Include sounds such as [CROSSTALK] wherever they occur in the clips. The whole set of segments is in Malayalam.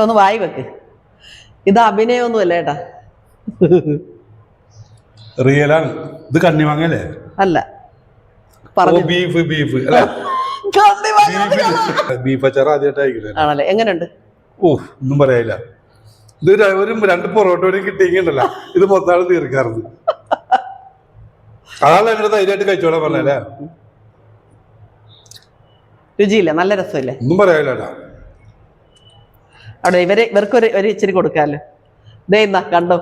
ഒന്ന് വായി വെക്ക്. ഇത് അഭിനയമൊന്നുമല്ല ഏട്ടാ. റിയലാണ് ഇത് കണ്ണിമാങ്ങല്ലേ അല്ല. ബീഫ് ബീഫ് ബീഫ് അച്ചാർ ആദ്യമായിട്ടായിരിക്കും ആണല്ലേ. എങ്ങനെയുണ്ട്? ഓ ഒന്നും പറയാനില്ല. ഇത് ഒരു രണ്ട് പൊറോട്ട ഒരു കിട്ടിയെങ്കിണ്ടല്ല ഇത് മൊത്തം തീർക്കാറുണ്ട്. അതാണ് ധൈര്യമായിട്ട് കഴിച്ചോളാൻ പറഞ്ഞല്ലേ രുചിയില്ല. നല്ല രസമില്ലേ? ഒന്നും പറയാനില്ല അവിടെ ഇവർ ഇവർക്ക് ഒരു ഒരു ഇച്ചിരി കൊടുക്കാല്ലോ? ദേ എന്നാ കണ്ടോ?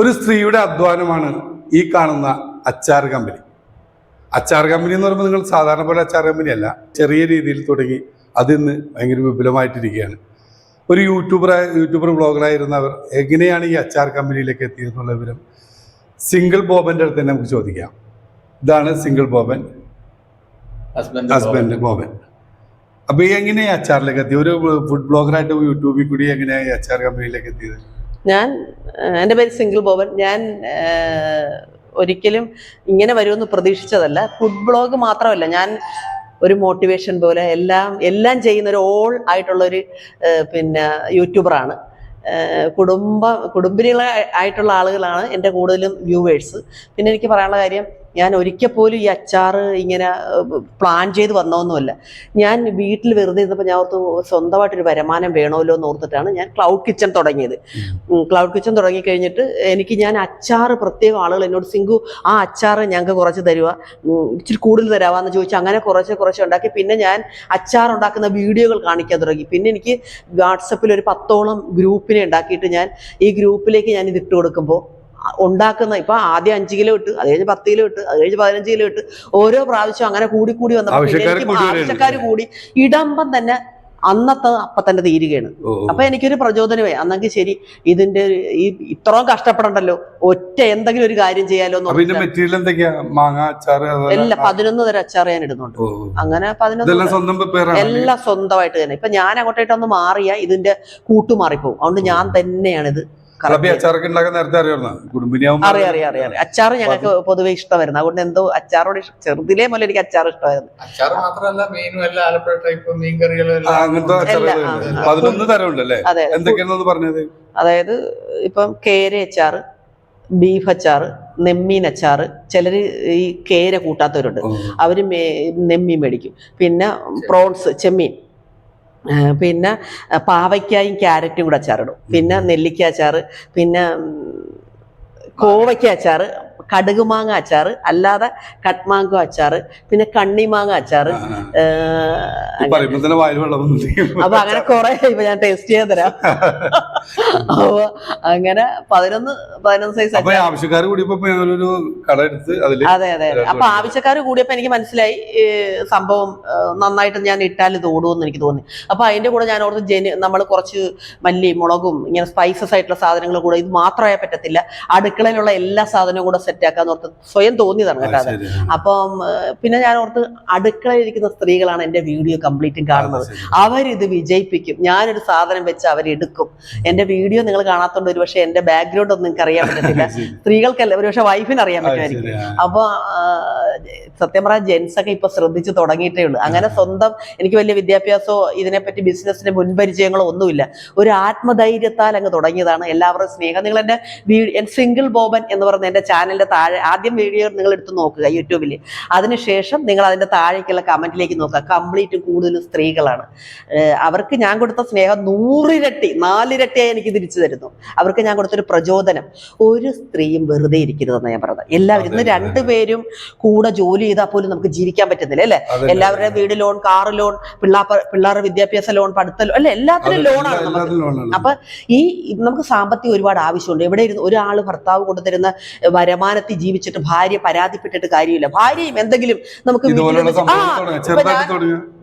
ഒരു സ്ത്രീയുടെ അധ്വാനമാണ് ഈ കാണുന്ന അച്ചാർ കമ്പനി. അച്ചാർ കമ്പനി എന്ന് പറയുമ്പോൾ നിങ്ങൾ സാധാരണ പോലെ അച്ചാർ കമ്പനി അല്ല ചെറിയ രീതിയിൽ തുടങ്ങി അതിന്ന് ഭയങ്കര വിപുലമായിട്ടിരിക്കുകയാണ്. ഒരു യൂട്യൂബർ യൂട്യൂബർ ബ്ലോഗറായിരുന്നവർ എങ്ങനെയാണ് ഈ അച്ചാർ കമ്പനിയിലേക്ക് എത്തിയതെന്നുള്ള വിവരം സിംഗിൾ ബോബന്റെ അടുത്ത് തന്നെ നമുക്ക് ചോദിക്കാം. ഇതാണ് സിംഗിൾ ബോബൻ. ഹസ്ബൻഡ് ബോബൻ അപ്പൊ ഈ എങ്ങനെയാ അച്ചാറിലേക്ക് എത്തി ഒരു ഫുഡ് ബ്ലോഗറായിട്ട് യൂട്യൂബിൽ കൂടി എങ്ങനെയാ ഈ അച്ചാർ കമ്പനിയിലേക്ക് എത്തിയത്? ഞാൻ എന്റെ പേര് സിംഗിൾ ബോബൻ. ഞാൻ ഒരിക്കലും ഇങ്ങനെ വരുമെന്ന് പ്രതീക്ഷിച്ചതല്ല. ഫുഡ് ബ്ലോഗ് മാത്രമല്ല ഞാൻ ഒരു മോട്ടിവേഷൻ പോലെ എല്ലാം എല്ലാം ചെയ്യുന്ന ഒരു ഓൾ ആയിട്ടുള്ള ഒരു പിന്നെ യൂട്യൂബറാണ്. കുടുംബ കുടുംബിനികളായിട്ടുള്ള ആളുകളാണ് എന്റെ കൂടുതലും വ്യൂവേഴ്സ്. പിന്നെ എനിക്ക് പറയാനുള്ള കാര്യം ഞാൻ ഒരിക്കൽ പോലും ഈ അച്ചാർ ഇങ്ങനെ പ്ലാൻ ചെയ്ത് വന്നതൊന്നുമല്ല. ഞാൻ വീട്ടിൽ വെറുതെ ഇരുന്നപ്പോൾ ഞാൻ ഓർത്ത് സ്വന്തമായിട്ടൊരു വരുമാനം വേണമല്ലോ എന്ന് ഓർത്തിട്ടാണ് ഞാൻ ക്ലൗഡ് കിച്ചൺ തുടങ്ങിയത്. ക്ലൗഡ് കിച്ചൺ തുടങ്ങി കഴിഞ്ഞിട്ട് എനിക്ക് ഞാൻ അച്ചാർ പ്രത്യേകം ആളുകൾ എന്നോട് സിംഗു ആ അച്ചാർ ഞങ്ങൾക്ക് കുറച്ച് തരുക ഇച്ചിരി കൂടുതൽ തരാവാന്ന് ചോദിച്ചു. അങ്ങനെ കുറച്ച് കുറച്ച് ഉണ്ടാക്കി. പിന്നെ ഞാൻ അച്ചാർ ഉണ്ടാക്കുന്ന വീഡിയോകൾ കാണിക്കാൻ തുടങ്ങി. പിന്നെ എനിക്ക് വാട്സപ്പിൽ ഒരു പത്തോളം ഗ്രൂപ്പിനെ ഉണ്ടാക്കിയിട്ട് ഞാൻ ഈ ഗ്രൂപ്പിലേക്ക് ഞാൻ ഇത് ഇട്ട് കൊടുക്കുമ്പോൾ ഉണ്ടാക്കുന്ന ഇപ്പൊ ആദ്യം അഞ്ച് കിലോ ഇട്ട് അത് കഴിഞ്ഞ് പത്ത് കിലോ ഇട്ട് അത് കഴിഞ്ഞ് പതിനഞ്ച് കിലോ ഇട്ട് ഓരോ പ്രാവശ്യം അങ്ങനെ കൂടി കൂടി വന്നപ്പോൾ ആവശ്യക്കാർ കൂടി ഇടമ്പം തന്നെ അന്നത്തെ അപ്പൊ തന്നെ തീരുകയാണ്. അപ്പൊ എനിക്കൊരു പ്രചോദനമേ അന്നെങ്കിൽ ശരി ഇതിന്റെ ഈ ഇത്രയും കഷ്ടപ്പെടണ്ടല്ലോ ഒറ്റ എന്തെങ്കിലും ഒരു കാര്യം ചെയ്യാലോ അപ്പൊ മെറ്റീരിയൽ എന്തൊക്കെയാ? മാങ്ങ അച്ചാർ എല്ലാ പതിനൊന്ന് തരം അച്ചാർ ഞാൻ ഇടുന്നുണ്ട്. അങ്ങനെ പതിനൊന്ന് എല്ലാം സ്വന്തമായിട്ട് തന്നെ. ഇപ്പൊ ഞാൻ അങ്ങോട്ടേട്ടൊന്ന് മാറിയ ഇതിന്റെ കൂട്ടു മാറിപ്പോവും. അതുകൊണ്ട് ഞാൻ തന്നെയാണിത് അച്ചാറൊക്കെ ഉണ്ടാക്കാൻ നേരത്തെ അറിയാം അറിയാം അറിയാം അറിയാം. അച്ചാർ ഞങ്ങൾക്ക് പൊതുവെ ഇഷ്ടമായിരുന്നു. അതുകൊണ്ട് എന്തോ അച്ചാറോട് ചെറുതിലേ മുതൽ എനിക്ക് അച്ചാർ ഇഷ്ടമായിരുന്നു. അച്ചാർ മാത്രമല്ല മീനും എല്ലാം ആലപ്പുഴ ടൈപ്പ് മീൻ കറികളും ആ, എല്ലാം അങ്ങനത്തെ എല്ലാം, അച്ചാറുകൾ ആ, ആ. പതിനൊന്ന് തരം ഉണ്ടല്ലേ അതെ എന്തൊക്കെയാണെന്ന് പറഞ്ഞത് അതായത് ഇപ്പം കേര അച്ചാർ ബീഫ് അച്ചാർ നെമ്മീൻ അച്ചാർ ചിലർ ഈ കേര കൂട്ടാത്തവരുണ്ട്. അവർ അവർ നെമ്മീൻ മേടിക്കും. പിന്നെ പ്രോൺസ് ചെമ്മീൻ. പിന്നെ പാവയ്ക്കായും ക്യാരറ്റും കൂടെ അച്ചാറിടും. പിന്നെ നെല്ലിക്ക അച്ചാർ പിന്നെ കോവയ്ക്ക അച്ചാറ് കടുക് മാങ്ങ അച്ചാറ് അല്ലാതെ കട്ട്മാങ്കോ അച്ചാർ പിന്നെ കണ്ണിമാങ്ങ വന്നു അപ്പൊ അങ്ങനെ കുറെ ഇപ്പൊ ഞാൻ ടേസ്റ്റ് ചെയ്യാൻ തരാം. അപ്പൊ അങ്ങനെ പതിനൊന്ന് പതിനൊന്ന് സൈസ് ആവശ്യക്കാർ അതെ അതെ അപ്പൊ ആവശ്യക്കാർ കൂടിയപ്പോ എനിക്ക് മനസ്സിലായി സംഭവം നന്നായിട്ട് ഞാൻ ഇട്ടാൽ ഇത് ഓടുമെന്ന് എനിക്ക് തോന്നി. അപ്പൊ അതിന്റെ കൂടെ ഞാൻ ഓർത്ത് ജനി നമ്മൾ കുറച്ച് മല്ലി മുളകും ഇങ്ങനെ സ്പൈസസ് ആയിട്ടുള്ള സാധനങ്ങൾ കൂടെ ഇത് മാത്രമേ പറ്റത്തില്ല. അടുക്കളയിലുള്ള എല്ലാ സാധനവും കൂടെ സെറ്റ് ആക്കാന്ന് ഓർത്ത് സ്വയം തോന്നിയതാണ് കേട്ടോ അത്. അപ്പം പിന്നെ ഞാൻ ഓർത്ത് അടുക്കളയിരിക്കുന്ന സ്ത്രീകളാണ് എന്റെ വീഡിയോ കംപ്ലീറ്റും കാണുന്നത്. അവരിത് വിജയിപ്പിക്കും. ഞാനൊരു സാധനം വെച്ച് അവരെടുക്കും. എന്റെ വീഡിയോ നിങ്ങൾ കാണാത്തതുകൊണ്ട് ഒരു പക്ഷേ എന്റെ ബാക്ക്ഗ്രൗണ്ട് ഒന്നും നിങ്ങൾക്ക് [LAUGHS] അറിയാൻ പറ്റത്തില്ല. സ്ത്രീകൾക്കല്ല ഒരു പക്ഷേ വൈഫിന് അറിയാൻ പറ്റുമായിരിക്കും. ശരി, അപ്പൊ ആ, സത്യം പറഞ്ഞാൽ ജെൻസ് ഒക്കെ ഇപ്പൊ ശ്രദ്ധിച്ചു തുടങ്ങിയിട്ടേ ഉള്ളൂ. അങ്ങനെ സ്വന്തം എനിക്ക് വലിയ വിദ്യാഭ്യാസമോ ഇതിനെപ്പറ്റി ബിസിനസ്സിന്റെ മുൻപരിചയങ്ങളോ ഒന്നുമില്ല. ഒരു ആത്മധൈര്യത്താൽ അങ്ങ് തുടങ്ങിയതാണ്. എല്ലാവരും സ്നേഹം. നിങ്ങൾ എന്റെ സിംഗിൾ ബോബൻ എന്ന് പറയുന്ന എന്റെ ചാനലിന്റെ താഴെ ആദ്യം വീഡിയോ നിങ്ങൾ എടുത്ത് നോക്കുക യൂട്യൂബിൽ അതിനുശേഷം നിങ്ങൾ അതിന്റെ താഴേക്കുള്ള കമന്റിലേക്ക് നോക്കുക. കംപ്ലീറ്റ് കൂടുതലും സ്ത്രീകളാണ്. അവർക്ക് ഞാൻ കൊടുത്ത സ്നേഹം നൂറിരട്ടി നാലിരട്ടിയായി എനിക്ക് തിരിച്ചു തരുന്നു. അവർക്ക് ഞാൻ കൊടുത്തൊരു പ്രചോദനം. ഒരു സ്ത്രീയും വെറുതെ ഇരിക്കരുതെന്ന് ഞാൻ പറഞ്ഞത്. എല്ലാവരും ഇന്ന് രണ്ടുപേരും അതെ. കൂടെ ജോലി ചെയ്താൽ പോലും നമുക്ക് ജീവിക്കാൻ പറ്റുന്നില്ല അല്ലെ? എല്ലാവരുടെയും വീട് ലോൺ കാർ ലോൺ പിള്ളാ പിള്ളേരുടെ വിദ്യാഭ്യാസ ലോൺ പഠിത്ത ലോൺ അല്ലെ? എല്ലാത്തിനും ലോണാണ് നമുക്ക്. അപ്പൊ ഈ നമുക്ക് സാമ്പത്തികം ഒരുപാട് ആവശ്യമുണ്ട്. എവിടെ ഇരുന്ന് ഒരാൾ ഭർത്താവ് കൊണ്ടുതരുന്ന വരുമാനത്തിൽ ജീവിച്ചിട്ട് ഭാര്യ പരാതിപ്പെട്ടിട്ട് കാര്യമില്ല. ഭാര്യയും എന്തെങ്കിലും നമുക്ക്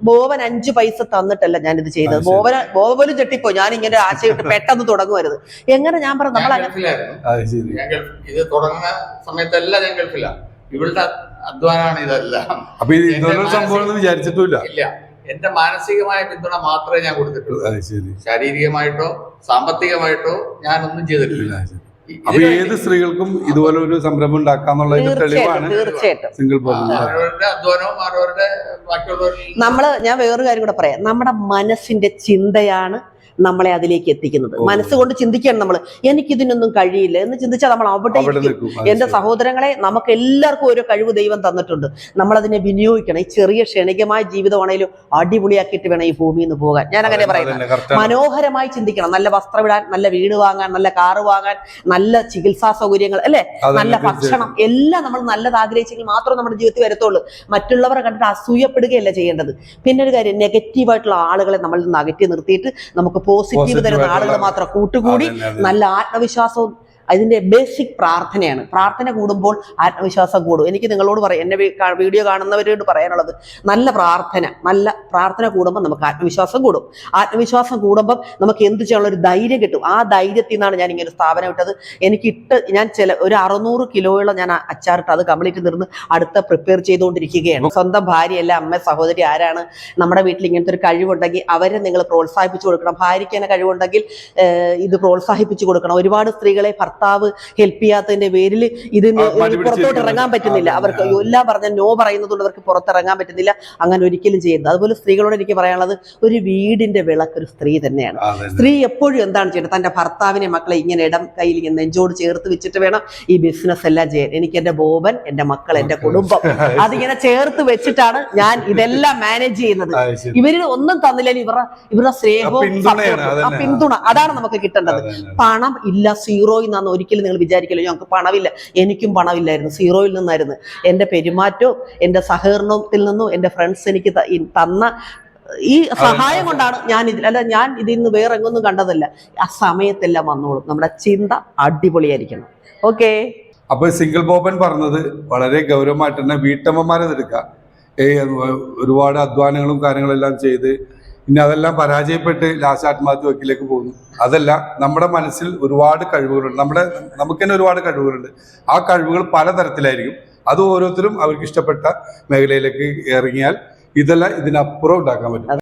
ബോവൻ അഞ്ച് പൈസ തന്നിട്ടല്ല ഞാൻ ഇത് ചെയ്തത് ബോവന ബോവ പോലും ചെട്ടിപ്പോ ഞാൻ ഇങ്ങനെ ആശയിട്ട് പെട്ടെന്ന് തുടങ്ങുമായിരുന്നു എങ്ങനെ ഞാൻ പറഞ്ഞു നമ്മൾ ഇത് തുടങ്ങുന്ന സമയത്തെല്ലാം ഞാൻ ഗൾഫിലാണ് ഇവളുടെ അധ്വാനമാണ് ഇതെല്ലാം. അപ്പൊ ഇത് ഇതുപോലൊരു സംഭവം ഒന്നും വിചാരിച്ചിട്ടില്ല ഇല്ല. എന്റെ മാനസികമായ പിന്തുണ മാത്രമേ ഞാൻ കൊടുത്തിട്ടുള്ളൂ. അത് ശരി. ശാരീരികമായിട്ടോ സാമ്പത്തികമായിട്ടോ ഞാൻ ഒന്നും ചെയ്തിട്ടില്ല അപ്പൊ ഏത് സ്ത്രീകൾക്കും ഇതുപോലെ ഒരു സംരംഭം ഉണ്ടാക്കാന്നുള്ള തെളിവാണ് സിംഗിൾ അധ്വാനവും നമ്മൾ ഞാൻ വേറൊരു കാര്യം കൂടെ പറയാം. നമ്മുടെ മനസ്സിന്റെ ചിന്തയാണ് നമ്മളെ അതിലേക്ക് എത്തിക്കുന്നത്. മനസ്സുകൊണ്ട് ചിന്തിക്കണം നമ്മൾ എനിക്കിതിനൊന്നും കഴിയില്ല എന്ന് ചിന്തിച്ചാൽ നമ്മൾ അവിടെ. എന്റെ സഹോദരങ്ങളെ നമുക്ക് എല്ലാവർക്കും ഓരോ കഴിവ് ദൈവം തന്നിട്ടുണ്ട്. നമ്മൾ അതിനെ വിനിയോഗിക്കണം. ഈ ചെറിയ ക്ഷണികമായ ജീവിതമാണെങ്കിലും അടിപൊളിയാക്കിയിട്ട് വേണം ഈ ഭൂമിയിൽ നിന്ന് പോകാൻ. ഞാൻ അങ്ങനെ പറയുന്നത്. മനോഹരമായി ചിന്തിക്കണം. നല്ല വസ്ത്രം ഇടാൻ നല്ല വീട് വാങ്ങാൻ നല്ല കാറ് വാങ്ങാൻ നല്ല ചികിത്സാ സൗകര്യങ്ങൾ അല്ലെ? നല്ല ഭക്ഷണം. എല്ലാം നമ്മൾ നല്ലത് ആഗ്രഹിച്ചെങ്കിൽ മാത്രമേ നമ്മുടെ ജീവിതത്തിൽ വരത്തുള്ളൂ. മറ്റുള്ളവരെ കണ്ടിട്ട് അസൂയപ്പെടുകയല്ല ചെയ്യേണ്ടത്. പിന്നെ ഒരു കാര്യം നെഗറ്റീവായിട്ടുള്ള ആളുകളെ നമ്മൾ നിന്ന് അകറ്റി നിർത്തിയിട്ട് നമുക്ക് പോസിറ്റീവ് തരുന്ന ആളുകൾ മാത്രം കൂട്ടുകൂടി. നല്ല ആത്മവിശ്വാസവും അതിന്റെ ബേസിക് പ്രാർത്ഥനയാണ്. പ്രാർത്ഥന കൂടുമ്പോൾ ആത്മവിശ്വാസം കൂടും. എനിക്ക് നിങ്ങളോട് പറയാം എന്നെ വീഡിയോ കാണുന്നവരോട് പറയാനുള്ളത് നല്ല പ്രാർത്ഥന നല്ല പ്രാർത്ഥന കൂടുമ്പോൾ നമുക്ക് ആത്മവിശ്വാസം കൂടും. ആത്മവിശ്വാസം കൂടുമ്പോൾ നമുക്ക് എന്ത് ചെയ്യാനുള്ള ഒരു ധൈര്യം കിട്ടും. ആ ധൈര്യത്തിൽ നിന്നാണ് ഞാൻ ഇങ്ങനെ സ്ഥാപനം ഇട്ടത്. എനിക്ക് ഇട്ട് ഞാൻ ചില ഒരു അറുന്നൂറ് കിലോയോളം ഞാൻ അച്ചാറിട്ട് അത് കംപ്ലീറ്റ് നിർന്ന് അടുത്ത പ്രിപ്പയർ ചെയ്തുകൊണ്ടിരിക്കുകയാണ്. സ്വന്തം ഭാര്യയല്ല അമ്മ സഹോദരി ആരാണ് നമ്മുടെ വീട്ടിൽ ഇങ്ങനത്തെ ഒരു കഴിവുണ്ടെങ്കിൽ അവരെ നിങ്ങൾ പ്രോത്സാഹിപ്പിച്ചു കൊടുക്കണം. ഭാര്യയ്ക്ക് തന്നെ കഴിവുണ്ടെങ്കിൽ ഇത് പ്രോത്സാഹിപ്പിച്ചു കൊടുക്കണം. ഒരുപാട് സ്ത്രീകളെ ഭർത്താവ് ഹെൽപ്പ് ചെയ്യാത്തതിന്റെ പേരിൽ ഇതിന് പുറത്തോട്ട് ഇറങ്ങാൻ പറ്റുന്നില്ല. അവർക്ക് എല്ലാം പറഞ്ഞ നോ പറയുന്നതുകൊണ്ട് അവർക്ക് പുറത്തിറങ്ങാൻ പറ്റുന്നില്ല. അങ്ങനെ ഒരിക്കലും ചെയ്യുന്നത്. അതുപോലെ സ്ത്രീകളോട് എനിക്ക് പറയാനുള്ളത് ഒരു വീടിന്റെ വിളക്ക് ഒരു സ്ത്രീ തന്നെയാണ്. സ്ത്രീ എപ്പോഴും എന്താണ് ചെയ്യേണ്ടത്? തന്റെ ഭർത്താവിനെ മക്കളെ ഇങ്ങനെ ഇടം കയ്യിൽ ഇങ്ങനെ നെഞ്ചോട് ചേർത്ത് വെച്ചിട്ട് വേണം ഈ ബിസിനസ് എല്ലാം ചെയ്യാൻ. എനിക്ക് എന്റെ ബോബൻ എന്റെ മക്കൾ എന്റെ കുടുംബം അതിങ്ങനെ ചേർത്ത് വെച്ചിട്ടാണ് ഞാൻ ഇതെല്ലാം മാനേജ് ചെയ്യുന്നത്. ഇവർ ഇവരിൽ ഒന്നും തന്നില്ല. ഇവരുടെ ഇവരുടെ സ്നേഹവും പിന്തുണ അതാണ് നമുക്ക് കിട്ടേണ്ടത്. പണം ഇല്ല സീറോ എന്നാന്ന് ഒരിക്കലും നിങ്ങൾ വിചാരിക്കില്ല ഞങ്ങൾക്ക് പണമില്ല. എനിക്കും പണമില്ലായിരുന്നു സീറോയിൽ നിന്നായിരുന്നു. എന്റെ പെരുമാറ്റവും എന്റെ സഹകരണത്തിൽ നിന്നും എന്റെ ഫ്രണ്ട്സ് എനിക്ക് തന്ന ഈ സഹായം കൊണ്ടാണ് ഞാൻ ഇതിൽ അല്ല ഞാൻ ഇതിൽ നിന്ന് വേറെ എങ്ങൊന്നും കണ്ടതല്ല. ആ സമയത്തെല്ലാം വന്നോളും. നമ്മുടെ ചിന്ത അടിപൊളിയായിരിക്കണം. ഓക്കെ? അപ്പൊ സിംഗിൾ ബോബൻ പറഞ്ഞത് വളരെ ഗൗരവമായിട്ട് തന്നെ വീട്ടമ്മമാരെ എടുക്കുക ഒരുപാട് അധ്വാനങ്ങളും കാര്യങ്ങളെല്ലാം ചെയ്ത് ഇനി അതെല്ലാം പരാജയപ്പെട്ട് ലാസ്റ്റ് ആത്മഹത്യ വക്കിലേക്ക് പോകുന്നു. അതല്ല നമ്മുടെ മനസ്സിൽ ഒരുപാട് കഴിവുകളുണ്ട്. നമ്മുടെ നമുക്ക് തന്നെ ഒരുപാട് കഴിവുകളുണ്ട്. ആ കഴിവുകൾ പലതരത്തിലായിരിക്കും. അത് ഓരോരുത്തരും അവർക്ക് ഇഷ്ടപ്പെട്ട മേഖലയിലേക്ക് ഇറങ്ങിയാൽ ഇതെല്ലാം ഇതിനപ്പുറം ഉണ്ടാക്കാൻ പറ്റും.